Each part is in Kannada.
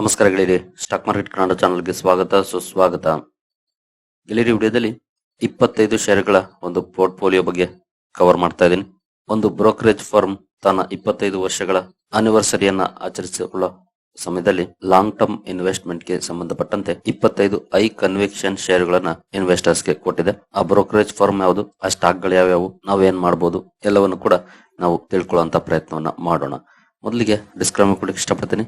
ನಮಸ್ಕಾರ ಗೆಳೆಯರಿ ಸ್ಟಾಕ್ ಮಾರ್ಕೆಟ್ ಕನ್ನಡ ಚಾನಲ್ಗೆ ಸ್ವಾಗತ, ಸುಸ್ವಾಗತ. ಗೆಳೆಯರಿ ವಿಡಿಯೋದಲ್ಲಿ ಇಪ್ಪತ್ತೈದು ಶೇರ್ಗಳ ಒಂದು ಪೋರ್ಟ್ಫೋಲಿಯೋ ಬಗ್ಗೆ ಕವರ್ ಮಾಡ್ತಾ ಇದ್ದೀನಿ. ಒಂದು ಬ್ರೋಕರೇಜ್ ಫರ್ಮ್ ತನ್ನ ಇಪ್ಪತ್ತೈದು ವರ್ಷಗಳ ಆನಿವರ್ಸರಿಯನ್ನ ಆಚರಿಸಿಕೊಳ್ಳೋ ಸಮಯದಲ್ಲಿ ಲಾಂಗ್ ಟರ್ಮ್ ಇನ್ವೆಸ್ಟ್ಮೆಂಟ್ಗೆ ಸಂಬಂಧಪಟ್ಟಂತೆ ಇಪ್ಪತ್ತೈದು ಐ ಕನ್ವೆಕ್ಷನ್ ಶೇರ್ಗಳನ್ನ ಇನ್ವೆಸ್ಟರ್ಸ್ಗೆ ಕೊಟ್ಟಿದೆ. ಆ ಬ್ರೋಕರೇಜ್ ಫರ್ಮ್ ಯಾವುದು, ಆ ಸ್ಟಾಕ್ಗಳು ಯಾವ್ಯಾವು ನಾವು ಏನ್ ಮಾಡಬಹುದು ಎಲ್ಲವನ್ನು ಕೂಡ ನಾವು ತಿಳ್ಕೊಳ್ಳುವಂತ ಪ್ರಯತ್ನವನ್ನ ಮಾಡೋಣ. ಮೊದಲಿಗೆ ಡಿಸ್ಕ್ರೈಬ್ ಕೊಡಕ್ಕೆ ಇಷ್ಟಪಡ್ತೀನಿ.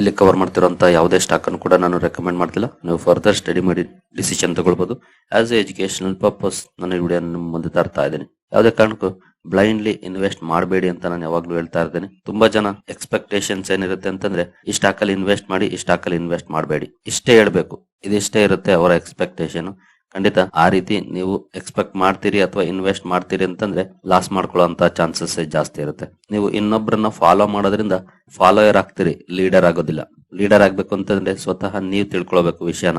ಇಲ್ಲಿ ಕವರ್ ಮಾಡ್ತಿರೋಂಥ ಯಾವುದೇ ಸ್ಟಾಕ್ ಅನ್ನು ಕೂಡ ನಾನು ರೆಕಮೆಂಡ್ ಮಾಡ್ತಿಲ್ಲ. ನೀವು ಫರ್ದರ್ ಸ್ಟಡಿ ಮಾಡಿ ಡಿಸಿಷನ್ ತಗೊಳ್ಬಹುದು ಆಸ್ ಎ ಎಜುಕೇಶನಲ್ ಪರ್ಪಸ್ ನಾನು ಈ ವಿಡಿಯೋ ಮುಂದೆ ತರ್ತಾ ಇದ್ದೀನಿ. ಯಾವುದೇ ಕಾರಣಕ್ಕೂ ಬ್ಲೈಂಡ್ಲಿ ಇನ್ವೆಸ್ಟ್ ಮಾಡಬೇಡಿ ಅಂತ ನಾನು ಯಾವಾಗ್ಲೂ ಹೇಳ್ತಾ ಇದ್ದೇನೆ ತುಂಬಾ ಜನ ಎಕ್ಸ್ಪೆಕ್ಟೇಷನ್ಸ್ ಏನಿರುತ್ತೆ ಅಂತಂದ್ರೆ, ಈ ಸ್ಟಾಕ್ ಅಲ್ಲಿ ಇನ್ವೆಸ್ಟ್ ಮಾಡಿ, ಈ ಸ್ಟಾಕ್ ಅಲ್ಲಿ ಇನ್ವೆಸ್ಟ್ ಮಾಡಬೇಡಿ. ಇಷ್ಟೇ ಹೇಳ್ಬೇಕು. ಇದಿಷ್ಟೇ ಇರುತ್ತೆ ಅವರ ಎಕ್ಸ್ಪೆಕ್ಟೇಷನ್ ಖಂಡಿತ ಆ ರೀತಿ ನೀವು ಎಕ್ಸ್ಪೆಕ್ಟ್ ಮಾಡ್ತೀರಿ ಅಥವಾ ಇನ್ವೆಸ್ಟ್ ಮಾಡ್ತೀರಿ ಅಂತಂದ್ರೆ ಲಾಸ್ ಮಾಡ್ಕೊಳ್ಳೋ ಚಾನ್ಸಸ್ ಜಾಸ್ತಿ ಇರುತ್ತೆ. ನೀವು ಇನ್ನೊಬ್ಬರನ್ನ ಫಾಲೋ ಮಾಡೋದ್ರಿಂದ ಫಾಲೋಯರ್ ಆಗ್ತೀರಿ ಲೀಡರ್ ಆಗೋದಿಲ್ಲ. ಲೀಡರ್ ಆಗ್ಬೇಕು ಅಂತಂದ್ರೆ ಸ್ವತಃ ನೀವು ತಿಳ್ಕೊಳ್ಬೇಕು ವಿಷಯನ.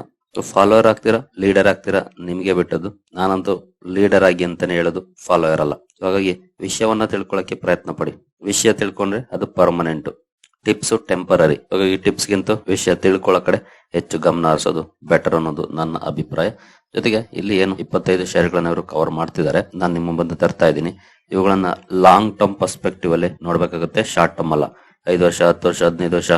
ಫಾಲೋಯರ್ ಆಗ್ತೀರಾ ಲೀಡರ್ ಆಗ್ತೀರಾ, ನಿಮ್ಗೆ ಬಿಟ್ಟದ್ದು. ನಾನಂತೂ ಲೀಡರ್ ಆಗಿ ಅಂತಾನೆ ಹೇಳೋದು ಫಾಲೋಯರ್ ಅಲ್ಲ. ಹಾಗಾಗಿ ವಿಷಯವನ್ನ ತಿಳ್ಕೊಳಕ್ಕೆ ಪ್ರಯತ್ನ ಪಡಿ. ವಿಷಯ ತಿಳ್ಕೊಂಡ್ರೆ ಅದು ಪರ್ಮನೆಂಟ್ ಟಿಪ್ಸ್ ಟೆಂಪರರಿ ಹಾಗಾಗಿ ಟಿಪ್ಸ್ ಗಿಂತ ವಿಷಯ ತಿಳ್ಕೊಳ್ಳೋ ಕಡೆ ಹೆಚ್ಚು ಗಮನ ಹರಿಸೋದು ಬೆಟರ್ ಅನ್ನೋದು ನನ್ನ ಅಭಿಪ್ರಾಯ. ಜೊತೆಗೆ ಇಲ್ಲಿ ಏನು ಇಪ್ಪತ್ತೈದು ಶೇರ್ಗಳನ್ನ ಅವರು ಕವರ್ ಮಾಡ್ತಿದ್ದಾರೆ. ನಾನು ನಿಮ್ಮ ಬಂದು ತರ್ತಾ ಇದ್ದೀನಿ. ಇವುಗಳನ್ನ ಲಾಂಗ್ ಟರ್ಮ್ ಪರ್ಸ್ಪೆಕ್ಟಿವ್ ಅಲ್ಲಿ ನೋಡ್ಬೇಕಾಗುತ್ತೆ ಶಾರ್ಟ್ ಟರ್ಮ್ ಅಲ್ಲ. ಐದು ವರ್ಷ, ಹತ್ತು ವರ್ಷ, ಹದಿನೈದು ವರ್ಷ,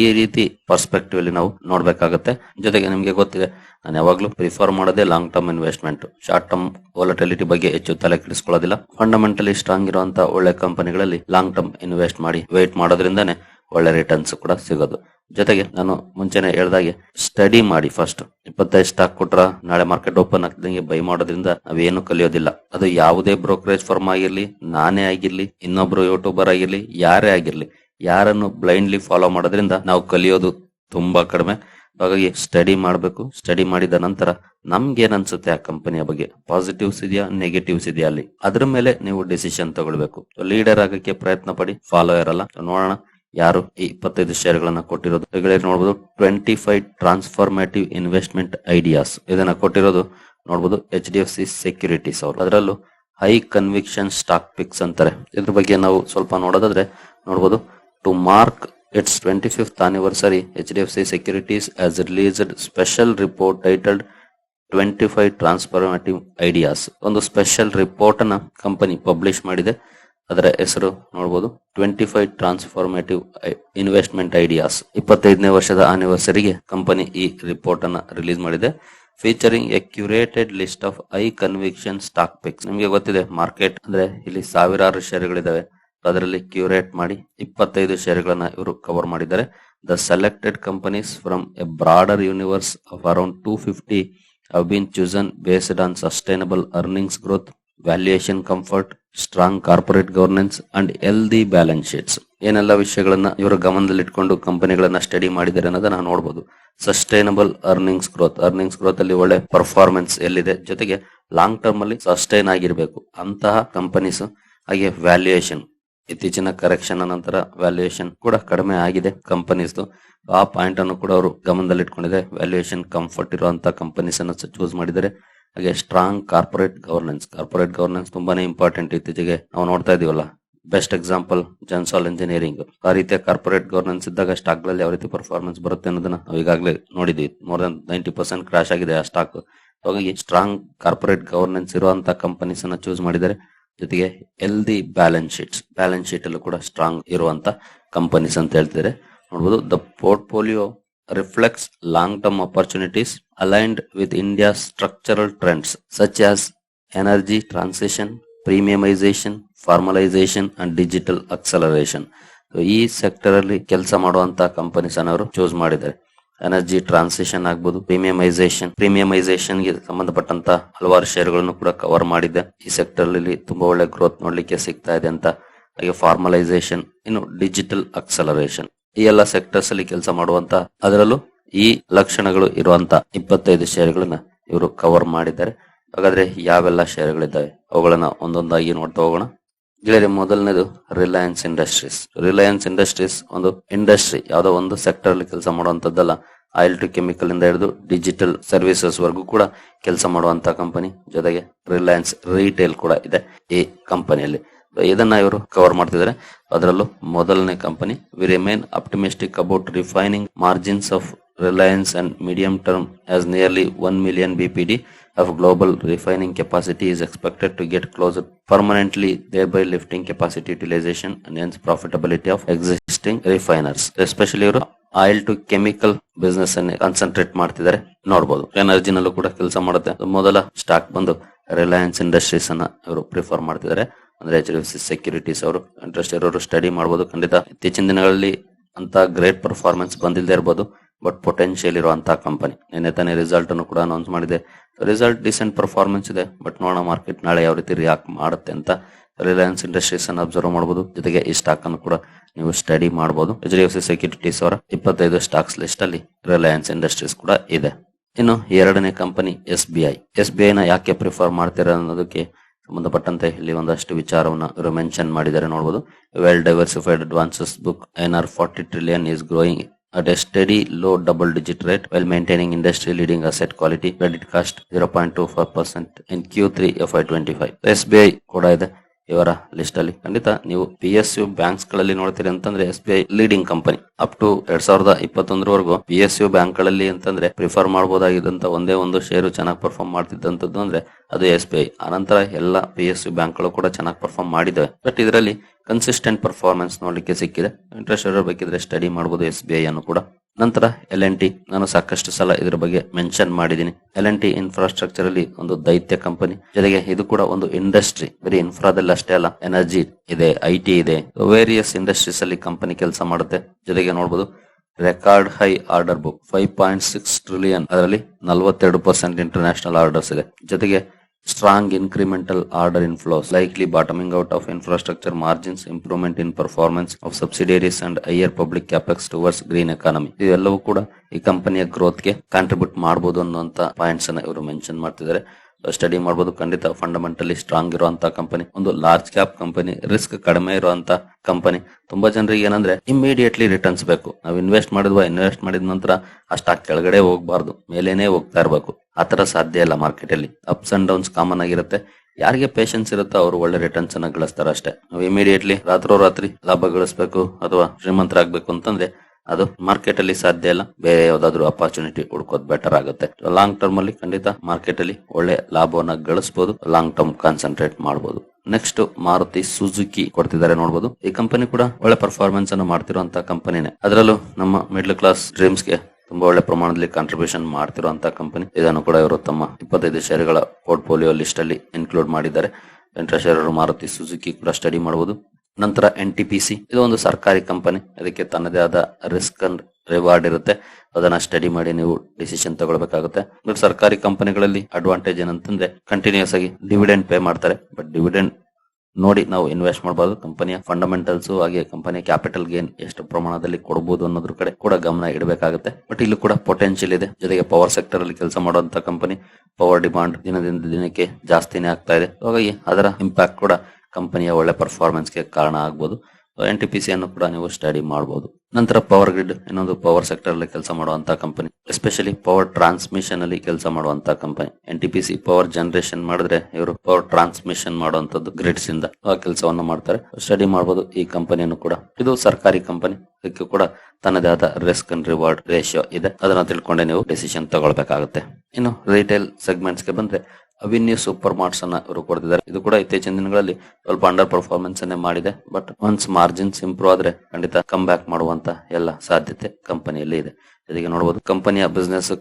ಈ ರೀತಿ ಪರ್ಸ್ಪೆಕ್ಟಿವ್ ಅಲ್ಲಿ ನಾವು ನೋಡ್ಬೇಕಾಗುತ್ತೆ. ಜೊತೆಗೆ ನಿಮ್ಗೆ ಗೊತ್ತಿದೆ, ನಾನು ಯಾವಾಗ್ಲೂ ಪ್ರಿಫರ್ ಮಾಡೋದೇ long term investment short term volatility ಬಗ್ಗೆ ಹೆಚ್ಚು ತಲೆ ಕೆಡಿಸ್ಕೊಳ್ಳೋದಿಲ್ಲ. ಫಂಡಮೆಂಟಲಿ ಸ್ಟ್ರಾಂಗ್ ಇರುವಂತಹ ಒಳ್ಳೆ ಕಂಪನಿಗಳಲ್ಲಿ ಲಾಂಗ್ ಟರ್ಮ್ ಇನ್ವೆಸ್ಟ್ ಮಾಡಿ ವೇಟ್ ಮಾಡೋದ್ರಿಂದಾನೆ ಒಳ್ಳೆ ರಿಟರ್ನ್ಸ್ ಕೂಡ ಸಿಗೋದು. ಜೊತೆಗೆ ನಾನು ಮುಂಚೆನೆ ಹೇಳ್ದಾಗೆ ಸ್ಟಡಿ ಮಾಡಿ ಫಸ್ಟ್ ಇಪ್ಪತ್ತೈದು ಸ್ಟಾಕ್ ಕೊಟ್ರ ನಾಳೆ ಮಾರ್ಕೆಟ್ ಓಪನ್ ಆಗ್ದಂಗೆ ಬೈ ಮಾಡೋದ್ರಿಂದ ನಾವೇನು ಕಲಿಯೋದಿಲ್ಲ. ಅದು ಯಾವುದೇ ಬ್ರೋಕರೇಜ್ ಫಾರ್ಮ್ ಆಗಿರ್ಲಿ, ನಾನೇ ಆಗಿರ್ಲಿ, ಇನ್ನೊಬ್ರು ಯೂಟ್ಯೂಬರ್ ಆಗಿರ್ಲಿ, ಯಾರೇ ಆಗಿರ್ಲಿ, ಯಾರನ್ನು ಬ್ಲೈಂಡ್ಲಿ ಫಾಲೋ ಮಾಡೋದ್ರಿಂದ ನಾವು ಕಲಿಯೋದು ತುಂಬಾ ಕಡಿಮೆ. ಹಾಗಾಗಿ ಸ್ಟಡಿ ಮಾಡಬೇಕು. ಸ್ಟಡಿ ಮಾಡಿದ ನಂತರ ನಮ್ಗೆ ಏನ್ ಅನ್ಸುತ್ತೆ ಆ ಕಂಪನಿಯ ಬಗ್ಗೆ? ಪಾಸಿಟಿವ್ಸ್ ಇದೆಯಾ? ನೆಗೆಟಿವ್ಸ್ ಇದೆಯಾ ಅಲ್ಲಿ? ಅದ್ರ ಮೇಲೆ ನೀವು ಡಿಸಿಷನ್ ತಗೊಳ್ಬೇಕು. ಲೀಡರ್ ಆಗಕ್ಕೆ ಪ್ರಯತ್ನ ಪಡಿ. ಫಾಲೋಯರ್ ಅಲ್ಲ. ನೋಡೋಣ. ಯಾರು ಈ ಇಪ್ಪತ್ತೈದು ಗಳನ್ನ ಕೊಟ್ಟಿರೋದು? ನೋಡಬಹುದು twenty five transformative investment ideas ಇದನ್ನ ಕೊಟ್ಟಿರೋದು ನೋಡಬಹುದು H D F C securities ಅವರು. ಅದರಲ್ಲೂ ಹೈ ಕನ್ವಿಕ್ಷನ್ ಸ್ಟಾಕ್ ಪಿಕ್ಸ್ ಅಂತಾರೆ. ಇದ್ರ ಬಗ್ಗೆ ನಾವು ಸ್ವಲ್ಪ ನೋಡೋದಾದ್ರೆ ನೋಡಬಹುದು to mark it's twenty fifth anniversary H D F C securities as released special report titled twenty five transformative ideas ಒಂದು ಸ್ಪೆಷಲ್ ರಿಪೋರ್ಟ್ ಅನ್ನ ಕಂಪನಿ ಪಬ್ಲಿಷ್ ಮಾಡಿದೆ. ಅದರ ಹೆಸರು ನೋಡಬಹುದು twenty five transformative investment ideas ಇಪ್ಪತ್ತೈದನೇ ವರ್ಷದ ಆನಿವರ್ಸರಿಗೆ ಕಂಪನಿ ಈ ರಿಪೋರ್ಟ್ ಅನ್ನ ರಿಲೀಸ್ ಮಾಡಿದೆ. Featuring a curated list of high conviction stock picks ನಿಮಗೆ ಗೊತ್ತಿದೆ ಮಾರ್ಕೆಟ್ ಅಂದ್ರೆ ಇಲ್ಲಿ ಸಾವಿರಾರು ಷೇರುಗಳಿದಾವೆ ಅದರಲ್ಲಿ ಕ್ಯೂರೇಟ್ ಮಾಡಿ ಇಪ್ಪತ್ತೈದು ಶೇರ್ಗಳನ್ನ ಇವರು ಕವರ್ ಮಾಡಿದ್ದಾರೆ. The selected companies from a broader universe of around two fifty have been chosen based on sustainable earnings growth, valuation comfort strong corporate governance and healthy balance sheets ಏನೆಲ್ಲ ವಿಷಯಗಳನ್ನ ಇವರು ಗಮನದಲ್ಲಿಟ್ಕೊಂಡು ಕಂಪನಿಗಳನ್ನ ಸ್ಟಡಿ ಮಾಡಿದ್ದಾರೆ ಅನ್ನೋದನ್ನ ನಾವು ನೋಡಬಹುದು sustainable earnings growth earnings growth ಅಲ್ಲಿ ಒಳ್ಳೆ ಪರ್ಫಾರ್ಮೆನ್ಸ್ ಎಲ್ಲಿದೆ? ಜೊತೆಗೆ ಲಾಂಗ್ ಟರ್ಮ್ ಅಲ್ಲಿ ಸಸ್ಟೈನ್ ಆಗಿರಬೇಕು. ಅಂತಹ ಕಂಪನೀಸ್ ಹಾಗೆ ವ್ಯಾಲ್ಯೂಯೇಷನ್ ಇತ್ತೀಚಿನ ಕರೆಕ್ಷನ್ ನಂತರ ವ್ಯಾಲ್ಯೂಯೇಷನ್ ಕೂಡ ಕಡಿಮೆ ಆಗಿದೆ ಕಂಪನೀಸ್ ಆ ಪಾಯಿಂಟ್ ಅನ್ನು ಕೂಡ ಅವರು ಗಮನದಲ್ಲಿಟ್ಕೊಂಡಿದೆ ವ್ಯಾಲ್ಯೂಯೇಷನ್ ಕಂಫರ್ಟ್ ಇರುವಂತಹ ಕಂಪನೀಸ್ ಅನ್ನು ಚೂಸ್ ಮಾಡಿದ್ದಾರೆ. ಹಾಗೆ strong corporate governance corporate governance ತುಂಬಾನೇ ಇಂಪಾರ್ಟೆಂಟ್ ಇತ್ತೀಚೆಗೆ ನಾವು ನೋಡ್ತಾ ಇದೀವಲ್ಲ. ಬೆಸ್ಟ್ ಎಕ್ಸಾಂಪಲ್ ಜನ್ಸಾಲ್ ಇಂಜಿನಿಯರಿಂಗ್ ಆ ರೀತಿಯ ಕಾರ್ಪೊರೇಟ್ ಗವರ್ನೆನ್ಸ್ ಇದ್ದಾಗ ಸ್ಟಾಕ್ಗಳಲ್ಲಿ ಯಾವ ರೀತಿ ಪರ್ಫಾರ್ಮೆನ್ಸ್ ಬರುತ್ತೆ ಅನ್ನೋದನ್ನ ನಾವು ಈಗಾಗಲೇ ನೋಡಿದ್ವಿ. More than ninety percent crash ಆಗಿದೆ ಆ ಸ್ಟಾಕ್ ಹಾಗಾಗಿ ಸ್ಟ್ರಾಂಗ್ ಕಾರ್ಪೊರೇಟ್ ಗವರ್ನೆನ್ಸ್ ಇರುವಂತಹ ಕಂಪನೀಸ್ ಅನ್ನ ಚೂಸ್ ಮಾಡಿದರೆ ಜೊತೆಗೆ healthy balance sheets balance sheet ಅಲ್ಲೂ ಕೂಡ ಸ್ಟ್ರಾಂಗ್ ಇರುವಂತ ಕಂಪನೀಸ್ ಅಂತ ಹೇಳ್ತಿದ್ದಾರೆ. ನೋಡಬಹುದು the portfolio long term opportunities aligned with India structural trends such as energy transition premiumisation formalisation and digital acceleration. ಈ ಸೆಕ್ಟರ್ ಅಲ್ಲಿ ಕೆಲಸ ಮಾಡುವಂತ ಕಂಪನೀಸ್ ಅನ್ನೋರು ಚೂಸ್ ಮಾಡಿದ್ದಾರೆ. ಎನರ್ಜಿ ಟ್ರಾನ್ಸಿಷನ್ ಆಗ್ಬೋದು ಪ್ರೀಮಿಯಮೈಸೇಷನ್ ಪ್ರೀಮಿಯಮೈಸೇಷನ್ಗೆ ಸಂಬಂಧಪಟ್ಟಂತ ಹಲವಾರು ಷೇರುಗಳನ್ನು ಕೂಡ ಕವರ್ ಮಾಡಿದೆ. ಈ ಸೆಕ್ಟರ್ ಅಲ್ಲಿ ತುಂಬಾ ಒಳ್ಳೆ ಗ್ರೋತ್ ನೋಡ್ಲಿಕ್ಕೆ ಸಿಗ್ತಾ ಇದೆ ಅಂತ. ಹಾಗೆ ಫಾರ್ಮಲೈಸೇಷನ್ ಇನ್ನು ಡಿಜಿಟಲ್ ಅಕ್ಸಲರೇಷನ್ ಈ ಎಲ್ಲ ಸೆಕ್ಟರ್ಸ್ ಅಲ್ಲಿ ಕೆಲಸ ಮಾಡುವಂತ, ಅದರಲ್ಲೂ ಈ ಲಕ್ಷಣಗಳು ಇರುವಂತ ಇಪ್ಪತ್ತೈದು ಶೇರ್ಗಳನ್ನ ಇವರು ಕವರ್ ಮಾಡಿದ್ದಾರೆ. ಹಾಗಾದ್ರೆ ಯಾವೆಲ್ಲ ಷೇರುಗಳಿದ್ದಾವೆ ಅವುಗಳನ್ನ ಒಂದೊಂದಾಗಿ ನೋಡ್ತಾ ಹೋಗೋಣ. ಗೆಳೆಯರೆ, ಮೊದಲನೇದು ರಿಲಯನ್ಸ್ ಇಂಡಸ್ಟ್ರೀಸ್ ರಿಲಯನ್ಸ್ ಇಂಡಸ್ಟ್ರೀಸ್ ಒಂದು ಇಂಡಸ್ಟ್ರಿ ಯಾವ್ದೋ ಒಂದು ಸೆಕ್ಟರ್ ಅಲ್ಲಿ ಕೆಲಸ ಮಾಡುವಂತದ್ದಲ್ಲ ಆಯಿಲ್ ಟು ಕೆಮಿಕಲ್ ಇಂದ ಹಿಡಿದು ಡಿಜಿಟಲ್ ಸರ್ವಿಸಸ್ ವರೆಗೂ ಕೂಡ ಕೆಲಸ ಮಾಡುವಂತ ಕಂಪನಿ ಜೊತೆಗೆ ರಿಲಯನ್ಸ್ ರೀಟೇಲ್ ಕೂಡ ಇದೆ ಈ ಕಂಪನಿಯಲ್ಲಿ ಇದನ್ನ ಇವರು ಕವರ್ ಮಾಡ್ತಿದ್ದಾರೆ ಅದರಲ್ಲೂ ಮೊದಲನೇ company we remain optimistic about refining margins of Reliance and medium term as nearly one million BPD of global refining capacity is expected to get close permanently they by lifting capacity utilisation and profitability of existing refiners especially ಇವರು ಆಯಿಲ್ ಟು ಕೆಮಿಕಲ್ ಬಿಸ್ನೆಸ್ ಅನ್ನು ಕಾನ್ಸಂಟ್ರೇಟ್ ಮಾಡ್ತಿದ್ದಾರೆ ನೋಡಬಹುದು ಎನರ್ಜಿನಲ್ಲೂ ಕೂಡ ಕೆಲಸ ಮಾಡುತ್ತೆ. ಮೊದಲ ಸ್ಟಾಕ್ ಬಂದು ರಿಲಯನ್ಸ್ ಇಂಡಸ್ಟ್ರೀಸ್ ಅನ್ನ ಇವರು ಪ್ರಿಫರ್ ಮಾಡ್ತಿದ್ದಾರೆ ಅಂದ್ರೆ H D F C securities ಅವರು ಇಂಟ್ರೆಸ್ಟ್ ಇರೋರು ಸ್ಟಡಿ ಮಾಡಬಹುದು ಖಂಡಿತ. ಇತ್ತೀಚಿನ ದಿನಗಳಲ್ಲಿ ಅಂತ ಗ್ರೇಟ್ ಪರ್ಫಾರ್ಮೆನ್ಸ್ ಬಂದಿಲ್ಲದೆ ಇರಬಹುದು ಬಟ್ ಪೊಟೆನ್ಶಿಯಲ್ ಇರುವಂತಹ ಕಂಪನಿ ನಿನ್ನೆ ತಾನೇ ರಿಸಲ್ಟ್ ಅನ್ನು ಕೂಡ ಅನೌನ್ಸ್ ಮಾಡಿದೆ. ರಿಸಲ್ಟ್ ಡಿಸೆಂಟ್ ಪರ್ಫಾರ್ಮೆನ್ಸ್ ಇದೆ ಬಟ್ ನೋಡೋಣ ಮಾರ್ಕೆಟ್ ನಾಳೆ ಯಾವ ರೀತಿ ರಿಯಾಕ್ಟ್ ಮಾಡುತ್ತೆ ಅಂತ ರಿಲಯನ್ಸ್ ಇಂಡಸ್ಟ್ರೀಸ್ ಅನ್ನು ಅಬ್ಸರ್ವ್ ಮಾಡಬಹುದು ಜೊತೆಗೆ ಈ ಸ್ಟಾಕ್ ಅನ್ನು ಕೂಡ ನೀವು ಸ್ಟಡಿ ಮಾಡಬಹುದು H D F C securities ಅವರ ಇಪ್ಪತ್ತೈದು ಸ್ಟಾಕ್ಸ್ ಲಿಸ್ಟ್ ಅಲ್ಲಿ ರಿಲಯನ್ಸ್ ಇಂಡಸ್ಟ್ರೀಸ್ ಕೂಡ ಇದೆ. ಇನ್ನು ಎರಡನೇ company S B I S B I ನ ಯಾಕೆ ಪ್ರಿಫರ್ ಮಾಡ್ತೀರಾ ಅನ್ನೋದಕ್ಕೆ ಸಂಬಂಧಪಟ್ಟಂತೆ ಇಲ್ಲಿ ಒಂದಷ್ಟು ವಿಚಾರವನ್ನ ಇವರು ಮೆನ್ಷನ್ ಮಾಡಿದ್ದಾರೆ ನೋಡಬಹುದು well diversified advances book N R forty trillion is growing at steady low double digit rate while maintaining industry leading asset quality credit cost zero point two five percent in Q three F Y twenty five S B I ಕೂಡ ಇದೆ. ಇವರ ಲಿಸ್ಟ್ ಅಲ್ಲಿ. ಖಂಡಿತ ನೀವು ಪಿ ಎಸ್ ಯು ಬ್ಯಾಂಕ್ಸ್ಗಳಲ್ಲಿ ನೋಡ್ತೀರಿ ಅಂತಂದ್ರೆ S B I leading company up to ಎರಡ್ ಸಾವಿರದ ಇಪ್ಪತ್ತೊಂದರವರೆಗೂ ಪಿ ಎಸ್ ಯು ಬ್ಯಾಂಕ್ಗಳಲ್ಲಿ ಅಂತಂದ್ರೆ ಪ್ರಿಫರ್ ಮಾಡಬಹುದಾಗಿದ್ದಂತ ಒಂದೇ ಒಂದು ಷೇರು ಚೆನ್ನಾಗಿ ಪರ್ಫಾರ್ಮ್ ಮಾಡ್ತಿದ್ದಂಥದ್ದು ಅಂದ್ರೆ ಅದು ಎಸ್ ಬಿ ಐ ಆನಂತರ ಎಲ್ಲ ಪಿ ಎಸ್ ಯು ಬ್ಯಾಂಕ್ಗಳು ಕೂಡ ಚೆನ್ನಾಗಿ ಪರ್ಫಾರ್ಮ್ ಮಾಡಿದವೆ ಬಟ್ ಇದರಲ್ಲಿ ಕನ್ಸಿಸ್ಟೆಂಟ್ ಪರ್ಫಾರ್ಮೆನ್ಸ್ ನೋಡ್ಲಿಕ್ಕೆ ಸಿಕ್ಕಿದೆ. ಇಂಟ್ರೆಸ್ಟ್ ಬೇಕಿದ್ರೆ ಸ್ಟಡಿ ಮಾಡಬಹುದು ಎಸ್ ಬಿ ಐ ಅನ್ನು ಕೂಡ. ನಂತರ ಎಲ್ ಎನ್ ಟಿ ನಾನು ಸಾಕಷ್ಟು ಸಲ ಇದರ ಬಗ್ಗೆ ಮೆನ್ಷನ್ ಮಾಡಿದ್ದೀನಿ. ಎಲ್ ಎನ್ ಟಿ ಇನ್ಫ್ರಾಸ್ಟ್ರಕ್ಚರ್ ಅಲ್ಲಿ ಒಂದು ದೈತ್ಯ ಕಂಪನಿ ಜೊತೆಗೆ ಇದು ಕೂಡ ಒಂದು ಇಂಡಸ್ಟ್ರಿ ಬರೀ ಇನ್ಫ್ರಾದಲ್ಲಿ ಅಷ್ಟೇ ಅಲ್ಲ ಎನರ್ಜಿ ಇದೆ ಐ ಟಿ ಇದೆ ವೇರಿಯಸ್ ಇಂಡಸ್ಟ್ರೀಸ್ ಅಲ್ಲಿ ಕಂಪನಿ ಕೆಲಸ ಮಾಡುತ್ತೆ. ಜೊತೆಗೆ ನೋಡಬಹುದು record high order book five point six trillion ಅದರಲ್ಲಿ ನಲವತ್ತೆರಡು ಪರ್ಸೆಂಟ್ ಇಂಟರ್ನ್ಯಾಷನಲ್ ಆರ್ಡರ್ಸ್ ಇದೆ. ಜೊತೆಗೆ strong incremental order inflows likely bottoming out of infrastructure margins improvement in performance of subsidiaries and higher public capex towards green economy ಇವೆಲ್ಲವೂ ಕೂಡ ಈ ಕಂಪನಿಯ ಗ್ರೋತ್ಗೆ ಕಾಂಟ್ರಿಬ್ಯೂಟ್ ಮಾಡಬಹುದು ಅನ್ನುವಂತ ಪಾಯಿಂಟ್ಸ್ ಅನ್ನ ಇವರು ಮೆನ್ಷನ್ ಮಾಡ್ತಿದ್ದಾರೆ. ಸ್ಟಡಿ ಮಾಡಬಹುದು ಖಂಡಿತ ಫಂಡಮೆಂಟಲಿ ಸ್ಟ್ರಾಂಗ್ ಇರುವಂತಹ ಕಂಪನಿ ಒಂದು ಲಾರ್ಜ್ ಕ್ಯಾಪ್ ಕಂಪನಿ ರಿಸ್ಕ್ ಕಡಿಮೆ ಇರುವಂತಹ ಕಂಪನಿ ತುಂಬಾ ಜನರಿಗೆ ಏನಂದ್ರೆ ಇಮಿಡಿಯೇಟ್ಲಿ ರಿಟರ್ನ್ಸ್ ಬೇಕು. ನಾವು ಇನ್ವೆಸ್ಟ್ ಮಾಡಿದ್ವಾ ಇನ್ವೆಸ್ಟ್ ಮಾಡಿದ ನಂತರ ಆ ಸ್ಟಾಕ್ ಕೆಳಗಡೆ ಹೋಗ್ಬಾರ್ದು, ಮೇಲೇನೆ ಹೋಗ್ತಾ ಇರಬೇಕು. ಆತರ ಸಾಧ್ಯ ಇಲ್ಲ ಮಾರ್ಕೆಟ್ ಅಲ್ಲಿ. ಅಪ್ಸ್ ಅಂಡ್ ಡೌನ್ಸ್ ಕಾಮನ್ ಆಗಿರುತ್ತೆ. ಯಾರಿಗೆ ಪೇಷನ್ಸ್ ಇರುತ್ತೋ ಅವರು ಒಳ್ಳೆ ರಿಟರ್ನ್ಸ್ ಅನ್ನ ಗಳಿಸ್ತಾರೆ ಅಷ್ಟೇ ನಾವು ಇಮಿಡಿಯೇಟ್ಲಿ ರಾತ್ರೋರಾತ್ರಿ ಲಾಭ ಗಳಿಸಬೇಕು ಅಥವಾ ಶ್ರೀಮಂತರಾಗಬೇಕು ಅಂತಂದ್ರೆ ಅದು ಮಾರ್ಕೆಟ್ ಅಲ್ಲಿ ಸಾಧ್ಯ ಇಲ್ಲ. ಬೇರೆ ಯಾವ್ದಾದ್ರು ಅಪಾರ್ಚುನಿಟಿ ಹುಡ್ಕೋದ್ ಬೆಟರ್ ಆಗುತ್ತೆ. ಲಾಂಗ್ ಟರ್ಮ್ ಅಲ್ಲಿ ಖಂಡಿತ ಮಾರ್ಕೆಟ್ ಅಲ್ಲಿ ಒಳ್ಳೆ ಲಾಭವನ್ನ ಗಳಿಸಬಹುದು ಲಾಂಗ್ ಟರ್ಮ್ ಕಾನ್ಸಂಟ್ರೇಟ್ ಮಾಡಬಹುದು ನೆಕ್ಸ್ಟ್ ಮಾರುತಿ ಸುಜುಕಿ ಕೊಡ್ತಿದ್ದಾರೆ ನೋಡಬಹುದು ಈ ಕಂಪನಿ ಕೂಡ ಒಳ್ಳೆ ಪರ್ಫಾರ್ಮೆನ್ಸ್ ಅನ್ನು ಮಾಡ್ತಿರುವಂತ ಕಂಪನಿನೇ ಅದರಲ್ಲೂ ನಮ್ಮ ಮಿಡ್ಲ್ ಕ್ಲಾಸ್ ಡ್ರೀಮ್ಸ್ಗೆ ತುಂಬಾ ಒಳ್ಳೆ ಪ್ರಮಾಣದಲ್ಲಿ ಕಾಂಟ್ರಿಬ್ಯೂಷನ್ ಮಾಡ್ತಿರುವಂತ ಕಂಪನಿ ಇದನ್ನು ಕೂಡ ಇವರು ತಮ್ಮ ಇಪ್ಪತ್ತೈದು ಶೇರುಗಳ ಪೋರ್ಟ್ಫೋಲಿಯೋ ಲಿಸ್ಟ್ ಅಲ್ಲಿ ಇನ್ಕ್ಲೂಡ್ ಮಾಡಿದ್ದಾರೆ. ಶೇರು ಮಾರುತಿ ಸುಜುಕಿ ಕೂಡ ಸ್ಟಡಿ ಮಾಡಬಹುದು ನಂತರ ಎನ್ ಟಿ ಪಿ ಸಿ ಇದು ಒಂದು ಸರ್ಕಾರಿ ಕಂಪನಿ. ಅದಕ್ಕೆ ತನ್ನದೇ ಆದ ರಿಸ್ಕ್ ಅಂಡ್ ರಿವಾರ್ಡ್ ಇರುತ್ತೆ. ಅದನ್ನ ಸ್ಟಡಿ ಮಾಡಿ ನೀವು ಡಿಸಿಷನ್ ತಗೊಳ್ಬೇಕಾಗುತ್ತೆ. ಸರ್ಕಾರಿ ಕಂಪನಿಗಳಲ್ಲಿ ಅಡ್ವಾಂಟೇಜ್ ಏನಂತಂದ್ರೆ ಕಂಟಿನ್ಯೂಸ್ ಆಗಿ ಡಿವಿಡೆಂಡ್ ಪೇ ಮಾಡ್ತಾರೆ. ಬಟ್ ಡಿವಿಡೆಂಡ್ ನೋಡಿ ನಾವು ಇನ್ವೆಸ್ಟ್ ಮಾಡಬಹುದು ಕಂಪನಿಯ ಫಂಡಮೆಂಟಲ್ಸ್ ಹಾಗೆ ಕಂಪನಿಯ ಕ್ಯಾಪಿಟಲ್ ಗೇನ್ ಎಷ್ಟು ಪ್ರಮಾಣದಲ್ಲಿ ಕೊಡಬಹುದು ಅನ್ನೋದ್ರ ಕಡೆ ಕೂಡ ಗಮನ ಇಡಬೇಕಾಗುತ್ತೆ. ಬಟ್ ಇಲ್ಲಿ ಕೂಡ ಪೊಟೆನ್ಶಿಯಲ್ ಇದೆ. ಜೊತೆಗೆ ಪವರ್ ಸೆಕ್ಟರ್ ಅಲ್ಲಿ ಕೆಲಸ ಮಾಡುವಂತ ಕಂಪನಿ ಪವರ್ ಡಿಮಾಂಡ್ ದಿನದಿಂದ ದಿನಕ್ಕೆ ಜಾಸ್ತಿನೇ ಆಗ್ತಾ ಇದೆ. ಹಾಗಾಗಿ ಅದರ ಇಂಪ್ಯಾಕ್ಟ್ ಕೂಡ ಕಂಪನಿಯ ಒಳ್ಳೆ ಪರ್ಫಾರ್ಮೆನ್ಸ್ಗೆ ಕಾರಣ ಆಗ್ಬೋದು. ಎನ್ ಟಿ ಪಿ ಸಿ ಅನ್ನು ಕೂಡ ನೀವು ಸ್ಟಡಿ ಮಾಡಬಹುದು ನಂತರ ಪವರ್ ಗ್ರಿಡ್ ಇನ್ನೊಂದು ಪವರ್ ಸೆಕ್ಟರ್ ಅಲ್ಲಿ ಕೆಲಸ ಮಾಡುವಂತ ಕಂಪನಿ ಎಸ್ಪೆಷಲಿ ಪವರ್ ಟ್ರಾನ್ಸ್ಮಿಷನ್ ಅಲ್ಲಿ ಕೆಲಸ ಮಾಡುವಂತ company N T P C power generation ಮಾಡಿದ್ರೆ ಇವರು ಪವರ್ ಟ್ರಾನ್ಸ್ಮಿಷನ್ ಮಾಡುವಂತದ್ದು ಗ್ರಿಡ್ಸ್ ಇಂದ ಆ ಕೆಲಸವನ್ನು ಮಾಡ್ತಾರೆ. ಸ್ಟಡಿ ಮಾಡಬಹುದು ಈ ಕಂಪನಿಯನ್ನು ಕೂಡ. ಇದು ಸರ್ಕಾರಿ ಕಂಪನಿ ಇದಕ್ಕೆ ಕೂಡ ತನ್ನದೇ ಆದ ರಿಸ್ಕ್ ಅಂಡ್ ರಿವಾರ್ಡ್ ರೇಷಿಯೋ ಇದೆ. ಅದನ್ನ ತಿಳ್ಕೊಂಡೆ ನೀವು ಡಿಸಿಷನ್ ತಗೊಳ್ಬೇಕಾಗುತ್ತೆ. ಇನ್ನು ರಿಟೇಲ್ ಸೆಗ್ಮೆಂಟ್ಸ್ಗೆ ಬಂದ್ರೆ ಅವಿನ್ಯೂ ಸೂಪರ್ ಮಾರ್ಟ್ಸ್ ಅನ್ನ ಇವರು ಕೊಡ್ತಿದ್ದಾರೆ. ಇದು ಕೂಡ ಇತ್ತೀಚಿನ ದಿನಗಳಲ್ಲಿ ಸ್ವಲ್ಪ ಅಂಡರ್ ಪರ್ಫಾರ್ಮೆನ್ಸ್ ಅನ್ನೇ ಮಾಡಿದೆ. ಬಟ್ ಒನ್ಸ್ ಮಾರ್ಜಿನ್ಸ್ ಇಂಪ್ರೂವ್ ಆದ್ರೆ ಖಂಡಿತ ಕಮ್ ಬ್ಯಾಕ್ ಮಾಡುವಂತ ಎಲ್ಲ ಸಾಧ್ಯತೆ ಕಂಪನಿಯಲ್ಲಿ ಇದೆ. ಇದೀಗ ನೋಡಬಹುದು ಕಂಪನಿಯ ಬಿಸ್ನೆಸ್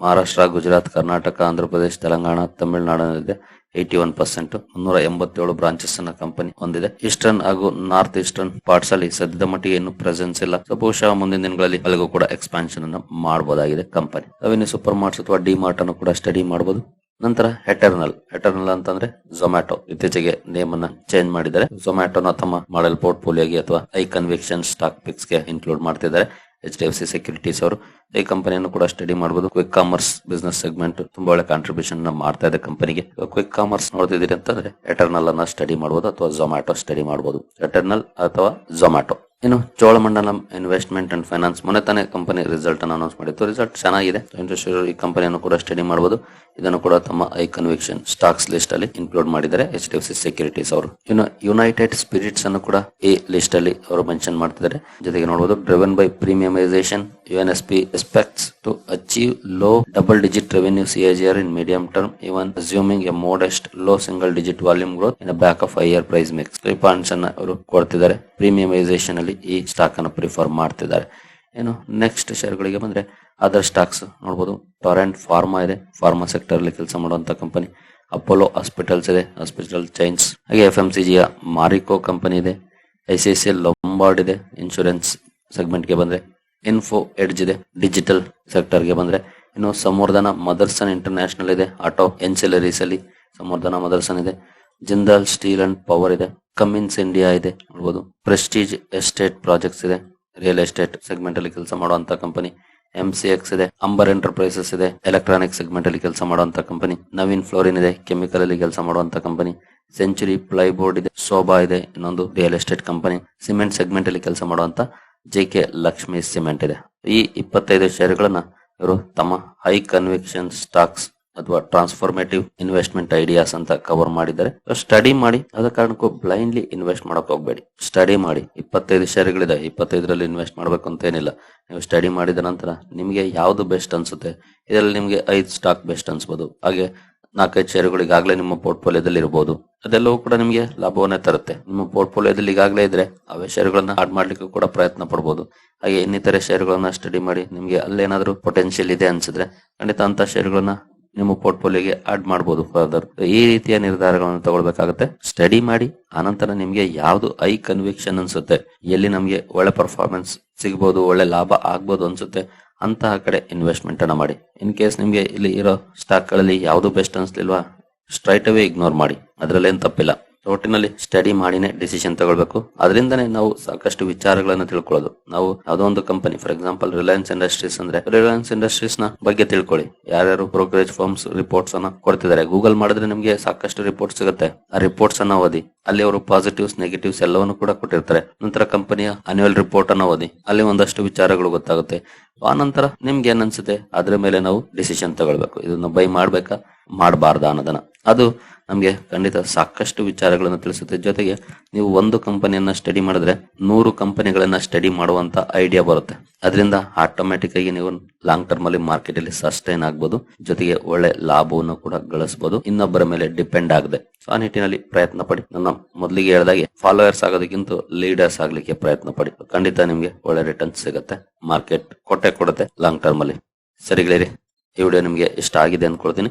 ಮಹಾರಾಷ್ಟ್ರ ಗುಜರಾತ್ ಕರ್ನಾಟಕ ಆಂಧ್ರ ಪ್ರದೇಶ ತೆಲಂಗಾಣ ತಮಿಳುನಾಡಿನಲ್ಲಿದೆ ಏಯ್ಟಿ ಒನ್ ಪರ್ಸೆಂಟ್ ಮುನ್ನೂರ ಎಂಬತ್ತೇಳು ಬ್ರಾಂಚಸ್ ಅನ್ನ ಕಂಪನಿ ಹೊಂದಿದೆ. ಈಸ್ಟರ್ನ್ ಹಾಗೂ ನಾರ್ತ್ ಈಸ್ಟರ್ನ್ ಪಾರ್ಟ್ಸ್ ಅಲ್ಲಿ ಸದ್ಯದ ಮಟ್ಟಿಗೆ ಏನು ಪ್ರೆಸೆನ್ಸ್ ಇಲ್ಲ. ಬಹುಶಃ ಮುಂದಿನ ದಿನಗಳಲ್ಲಿ ಅಲ್ಲಿಗೂ ಕೂಡ ಎಕ್ಸ್ಪಾನ್ಷನ್ ಅನ್ನು ಮಾಡಬಹುದಾಗಿದೆ ಕಂಪನಿ ಅವಿನ್ಯೂ ಸೂಪರ್ ಮಾರ್ಟ್ಸ್ ಅಥವಾ ಡಿ ಮಾರ್ಟ್ ಅನ್ನು ಕೂಡ ಸ್ಟಡಿ ಮಾಡಬಹುದು ನಂತರ ಹೆಟರ್ನಲ್ ಎಟರ್ನಲ್ ಅಂತಂದ್ರೆ ಝೊಮ್ಯಾಟೊ ಇತ್ತೀಚೆಗೆ ನೇಮ್ ಅನ್ನ ಚೇಂಜ್ ಮಾಡಿದ್ದಾರೆ. ಝೊಮ್ಯಾಟೊನ ತಮ್ಮ ಮಾಡೆಲ್ ಪೋರ್ಟ್ ಪೋರ್ಟ್ಫೋಲಿಯೋಗೆ ಅಥವಾ ಐ ಕನ್ವಿಕ್ಷನ್ ಸ್ಟಾಕ್ ಪಿಕ್ಸ್ಗೆ ಇನ್ಕ್ಲೂಡ್ ಮಾಡ್ತಿದ್ದಾರೆ. H D F C securities ಅವರು. ಈ ಕಂಪನಿಯನ್ನು ಕೂಡ ಸ್ಟಡಿ ಮಾಡಬಹುದು ಕ್ವಿಕ್ ಕಾಮರ್ಸ್ ಬಿಸ್ನೆಸ್ ಸೆಗ್ಮೆಂಟ್ ತುಂಬಾ ಒಳ್ಳೆ ಕಾಂಟ್ರಿಬ್ಯೂಷನ್ ಮಾಡ್ತಾ ಇದೆ ಕಂಪನಿಗೆ ಕ್ವಿಕ್ ಕಾಮರ್ಸ್ ನೋಡ್ತಿದ್ದೀರಿ ಅಂತಂದ್ರೆ ಎಟರ್ನಲ್ ಅನ್ನ ಸ್ಟಡಿ ಮಾಡಬಹುದು ಅಥವಾ ಝೊಮ್ಯಾಟೊ ಸ್ಟಡಿ ಮಾಡಬಹುದು ಎಟರ್ನಲ್ ಅಥವಾ ಝೊಮ್ಯಾಟೊ ಇನ್ನು ಚೋಳಮಂಡಲಂ ಇನ್ವೆಸ್ಟ್ಮೆಂಟ್ ಅಂಡ್ ಫೈನಾನ್ಸ್ ಮೊನ್ನೆ ತಾನೇ ಕಂಪನಿ ರಿಸಲ್ಟ್ ಅನ್ನು ಅನೌನ್ಸ್ ಮಾಡಿತ್ತು. ರಿಸಲ್ಟ್ ಚೆನ್ನಾಗಿದೆ. ಇಂಟ್ರೆಸ್ಟ್ ಈ ಕಂಪನಿಯನ್ನು ಕೂಡ ಸ್ಟಡಿ ಮಾಡಬಹುದು ಇದನ್ನು ಕೂಡ ತಮ್ಮ ಐ ಕನ್ವಿಕ್ಷನ್ ಸ್ಟಾಕ್ಸ್ ಲಿಸ್ಟ್ ಅಲ್ಲಿ ಇನ್ಕ್ಲೂಡ್ ಮಾಡಿದ್ದಾರೆ. H D F C securities ಅವರು. ಇನ್ನು ಯುನೈಟೆಡ್ ಸ್ಪಿರಿಟ್ಸ್ ಅನ್ನು ಕೂಡ ಈ ಲಿಸ್ಟ್ ಅಲ್ಲಿ ಅವರು ಮೆನ್ಷನ್ ಮಾಡ್ತಿದ್ದಾರೆ. ಜೊತೆಗೆ ನೋಡಬಹುದು driven by premiumisation U N S P expects to achieve low double digit revenue CAGR in medium term even assuming a modest low single digit volume growth in back of higher price mix ಅನ್ನ ಅವರು ಕೊಡ್ತಿದ್ದಾರೆ. ಪ್ರೀಮಿಯಮೈಸೇಷನ್ ಅಲ್ಲಿ ಈ ಸ್ಟಾಕ್ ಅನ್ನು ಪ್ರಿಫರ್ ಮಾಡ್ತಿದ್ದಾರೆ. ಏನು ನೆಕ್ಸ್ಟ್ ಶೇರ್ಗಳಿಗೆ ಬಂದ್ರೆ ಅದರ್ ಸ್ಟಾಕ್ಸ್ ನೋಡಬಹುದು ಟೊರೆಂಟ್ ಫಾರ್ಮಾ ಇದೆ. ಫಾರ್ಮಾ ಸೆಕ್ಟರ್ ಅಲ್ಲಿ ಕೆಲಸ ಮಾಡುವಂತ ಕಂಪನಿ ಅಪೋಲೋ ಹಾಸ್ಪಿಟಲ್ಸ್ ಇದೆ. ಹಾಸ್ಪಿಟಲ್ ಚೈನ್ಸ್ ಹಾಗೆ ಎಫ್ ಎಂ ಸಿ ಜಿಯ ಮಾರಿಕೋ ಕಂಪನಿ ಇದೆ. ಐ ಸಿ ಸಿ ಲೊಂಬಾರ್ಡ್ ಇದೆ. ಇನ್ಶೂರೆನ್ಸ್ ಸೆಗ್ಮೆಂಟ್ಗೆ ಬಂದ್ರೆ ಇನ್ಫೋ ಎಡ್ಜ್ ಇದೆ. ಡಿಜಿಟಲ್ ಸೆಕ್ಟರ್ಗೆ ಬಂದ್ರೆ ಇನ್ನು ಸಂವರ್ಧನ ಮದರ್ಸನ್ ಇಂಟರ್ನ್ಯಾಷನಲ್ ಇದೆ. ಆಟೋ ಎನ್ಸಿಲರೀಸ್ ಅಲ್ಲಿ ಸಂವರ್ಧನ ಮದರ್ಸನ್ ಇದೆ. ಜಿಂದಾಲ್ ಸ್ಟೀಲ್ ಅಂಡ್ ಪವರ್ ಇದೆ. ಕಮಿನ್ಸ್ ಇಂಡಿಯಾ ಇದೆ. ನೋಡಬಹುದು ಪ್ರೆಸ್ಟೀಜ್ ಎಸ್ಟೇಟ್ ಪ್ರಾಜೆಕ್ಟ್ಸ್ ಇದೆ. ರಿಯಲ್ ಎಸ್ಟೇಟ್ ಸೆಗ್ಮೆಂಟ್ ಅಲ್ಲಿ ಕೆಲಸ ಮಾಡುವಂತ ಕಂಪನಿ ಎಂ ಸಿ ಎಕ್ಸ್ ಇದೆ. ಅಂಬರ್ ಎಂಟರ್ಪ್ರೈಸಸ್ ಇದೆ. ಎಲೆಕ್ಟ್ರಾನಿಕ್ ಸೆಗ್ಮೆಂಟ್ ಅಲ್ಲಿ ಕೆಲಸ ಮಾಡುವಂತ ಕಂಪನಿ ನವೀನ್ ಫ್ಲೋರಿನ್ ಇದೆ. ಕೆಮಿಕಲ್ ಅಲ್ಲಿ ಕೆಲಸ ಮಾಡುವಂತ ಕಂಪನಿ ಸೆಂಚುರಿ ಪ್ಲೈಬೋರ್ಡ್ ಇದೆ. ಶೋಭಾ ಇದೆ. ಇನ್ನೊಂದು real estate company cement segment ಅಲ್ಲಿ ಕೆಲಸ ಮಾಡುವಂತ ಜೆ ಕೆ ಲಕ್ಷ್ಮಿ ಸಿಮೆಂಟ್ ಇದೆ. ಈ ಇಪ್ಪತ್ತೈದು ಶೇರ್ಗಳನ್ನ ಇವರು ತಮ್ಮ ಹೈ ಕನ್ವಿಕ್ಷನ್ ಸ್ಟಾಕ್ಸ್ ಅಥವಾ ಟ್ರಾನ್ಸ್ಫಾರ್ಮೇಟಿವ್ ಇನ್ವೆಸ್ಟ್ಮೆಂಟ್ ಐಡಿಯಾಸ್ ಅಂತ ಕವರ್ ಮಾಡಿದ್ದಾರೆ. ಸ್ಟಡಿ ಮಾಡಿ ಅದ ಕಾರಣಕ್ಕೂ ಬ್ಲೈಂಡ್ಲಿ ಇನ್ವೆಸ್ಟ್ ಮಾಡಕ್ ಹೋಗ್ಬೇಡಿ. ಸ್ಟಡಿ ಮಾಡಿ. ಇಪ್ಪತ್ತೈದು ಶೇರ್ಗಳಿದೆ ಇಪ್ಪತ್ತೈದರಲ್ಲಿ ಇನ್ವೆಸ್ಟ್ ಮಾಡ್ಬೇಕು ಅಂತ ಏನಿಲ್ಲ. ನೀವು ಸ್ಟಡಿ ಮಾಡಿದ ನಂತರ ನಿಮಗೆ ಯಾವ್ದು ಬೆಸ್ಟ್ ಅನ್ಸುತ್ತೆ? ಇದರಲ್ಲಿ ನಿಮಗೆ ಐದು ಸ್ಟಾಕ್ ಬೆಸ್ಟ್ ಅನ್ಸ್ಬೋದು. ಹಾಗೆ ನಾಲ್ಕೈದು ಶೇರ್ಗಳಿಗಾಗಲೇ ಈಗಾಗಲೇ ನಿಮ್ಮ ಪೋರ್ಟ್ಫೋಲಿಯೋದಲ್ಲಿ ಇರಬಹುದು ಅದೆಲ್ಲವೂ ಕೂಡ ನಿಮಗೆ ಲಾಭವನ್ನೇ ತರುತ್ತೆ. ನಿಮ್ಮ ಪೋರ್ಟ್ಫೋಲಿಯೋದಲ್ಲಿ ಈಗಾಗಲೇ ಇದ್ರೆ ಅವೇ ಶೇರ್ಗಳನ್ನ ಆಡ್ ಮಾಡ್ಲಿಕ್ಕೆ ಕೂಡ ಪ್ರಯತ್ನ ಪಡಬಹುದು ಹಾಗೆ ಇನ್ನಿತರೆ ಶೇರ್ಗಳನ್ನ ಸ್ಟಡಿ ಮಾಡಿ, ನಿಮಗೆ ಅಲ್ಲೇನಾದ್ರೂ ಪೊಟೆನ್ಶಿಯಲ್ ಇದೆ ಅನ್ಸಿದ್ರೆ ಖಂಡಿತ ಅಂತ ಷೇರುಗಳನ್ನ ನಿಮ್ಮ ಪೋರ್ಟ್ಫೋಲಿಯೋಗೆ ಆಡ್ ಮಾಡಬಹುದು ಫರ್ದರ್ ಈ ರೀತಿಯ ನಿರ್ಧಾರಗಳನ್ನು ತಗೊಳ್ಬೇಕಾಗುತ್ತೆ. ಸ್ಟಡಿ ಮಾಡಿ, ಆನಂತರ ನಿಮ್ಗೆ ಯಾವ್ದು ಐ ಕನ್ವಿಕ್ಷನ್ ಅನ್ಸುತ್ತೆ, ಎಲ್ಲಿ ನಮಗೆ ಒಳ್ಳೆ ಪರ್ಫಾರ್ಮೆನ್ಸ್ ಸಿಗಬಹುದು ಒಳ್ಳೆ ಲಾಭ ಆಗ್ಬಹುದು ಅನ್ಸುತ್ತೆ, ಅಂತಹ ಕಡೆ ಇನ್ವೆಸ್ಟ್ಮೆಂಟ್ ಅನ್ನ ಮಾಡಿ. ಇನ್ ಕೇಸ್ ನಿಮ್ಗೆ ಇಲ್ಲಿ ಇರೋ ಸ್ಟಾಕ್ಗಳಲ್ಲಿ ಯಾವ್ದು ಬೆಸ್ಟ್ ಅನ್ಸ್ಲಿಲ್ವಾ ಸ್ಟ್ರೈಟ್ ಅವೇ ಇಗ್ನೋರ್ ಮಾಡಿ. ಅದ್ರಲ್ಲೇನ್ ತಪ್ಪಿಲ್ಲ. ಒಟ್ಟಿನಲ್ಲಿ ಸ್ಟಡಿ ಮಾಡಿನೇ ಡಿಸಿಷನ್ ತಗೊಳ್ಬೇಕು. ಅದರಿಂದನೇ ನಾವು ಸಾಕಷ್ಟು ವಿಚಾರಗಳನ್ನ ತಿಳ್ಕೊಳ್ಳೋದು. ನಾವು ಯಾವ್ದೋ ಒಂದು company for example Reliance Industries ಅಂದ್ರೆ ರಿಲಯನ್ಸ್ ಇಂಡಸ್ಟ್ರೀಸ್ನ ಬಗ್ಗೆ ತಿಳ್ಕೊಳ್ಳಿ. ಯಾರ್ಯಾರು ಬ್ರೋಕರೇಜ್ ಫಾರ್ಮ್ಸ್ ರಿಪೋರ್ಟ್ಸ್ ಅನ್ನ ಕೊಡ್ತಿದ್ದಾರೆ? ಗೂಗಲ್ ಮಾಡಿದ್ರೆ ನಿಮಗೆ ಸಾಕಷ್ಟು ರಿಪೋರ್ಟ್ ಸಿಗುತ್ತೆ. ಆ ರಿಪೋರ್ಟ್ಸ್ ಅನ್ನ ಓದಿ. ಅಲ್ಲಿ ಅವರು ಪಾಸಿಟಿವ್ಸ್ ನೆಗೆಟಿವ್ಸ್ ಎಲ್ಲವನ್ನು ಕೂಡ ಕೊಟ್ಟಿರ್ತಾರೆ. ನಂತರ ಕಂಪನಿಯ ಅನ್ಯುವಲ್ ರಿಪೋರ್ಟ್ ಅನ್ನ ಓದಿ. ಅಲ್ಲಿ ಒಂದಷ್ಟು ವಿಚಾರಗಳು ಗೊತ್ತಾಗುತ್ತೆ. ಆ ನಂತರ ನಿಮ್ಗೆ ಏನ್ ಅನ್ಸುತ್ತೆ ಅದ್ರ ಮೇಲೆ ನಾವು ಡಿಸಿಷನ್ ತಗೊಳ್ಬೇಕು. ಇದನ್ನ ಬೈ ಮಾಡ್ಬೇಕಾ? ಮಾಡಬಾರ್ದ ಅನ್ನೋದನ್ನ. ಅದು ನಮ್ಗೆ ಖಂಡಿತ ಸಾಕಷ್ಟು ವಿಚಾರಗಳನ್ನು ತಿಳಿಸುತ್ತೆ. ಜೊತೆಗೆ ನೀವು ಒಂದು ಕಂಪನಿಯನ್ನ ಸ್ಟಡಿ ಮಾಡಿದ್ರೆ ನೂರು ಕಂಪನಿಗಳನ್ನ ಸ್ಟಡಿ ಮಾಡುವಂತ ಐಡಿಯಾ ಬರುತ್ತೆ. ಅದರಿಂದ ಆಟೋಮೆಟಿಕ್ ಆಗಿ ನೀವು ಲಾಂಗ್ ಟರ್ಮ್ ಅಲ್ಲಿ ಮಾರ್ಕೆಟ್ ಅಲ್ಲಿ ಸಸ್ಟೈನ್ ಆಗ್ಬೋದು. ಜೊತೆಗೆ ಒಳ್ಳೆ ಲಾಭವನ್ನು ಕೂಡ ಗಳಿಸಬಹುದು ಇನ್ನೊಬ್ಬರ ಮೇಲೆ ಡಿಪೆಂಡ್ ಆಗದೆ. ಆ ನಿಟ್ಟಿನಲ್ಲಿ ಪ್ರಯತ್ನ ಪಡಿ. ನನ್ನ ಮೊದಲಿಗೆ ಹೇಳಿದಾಗೆ ಫಾಲೋವರ್ಸ್ ಆಗೋದಕ್ಕಿಂತ ಲೀಡರ್ಸ್ ಆಗ್ಲಿಕ್ಕೆ ಪ್ರಯತ್ನ ಪಡಿ. ಖಂಡಿತ ನಿಮ್ಗೆ ಒಳ್ಳೆ ರಿಟರ್ನ್ ಸಿಗುತ್ತೆ. ಮಾರ್ಕೆಟ್ ಕೊಟ್ಟೆ ಕೊಡುತ್ತೆ. ಲಾಂಗ್ ಟರ್ಮ್ ಅಲ್ಲಿ. ಸರಿಗಳಿರಿ. ಈ ವಿಡಿಯೋ ನಿಮ್ಗೆ ಇಷ್ಟ ಆಗಿದೆ ಅನ್ಕೊಳ್ತೀನಿ.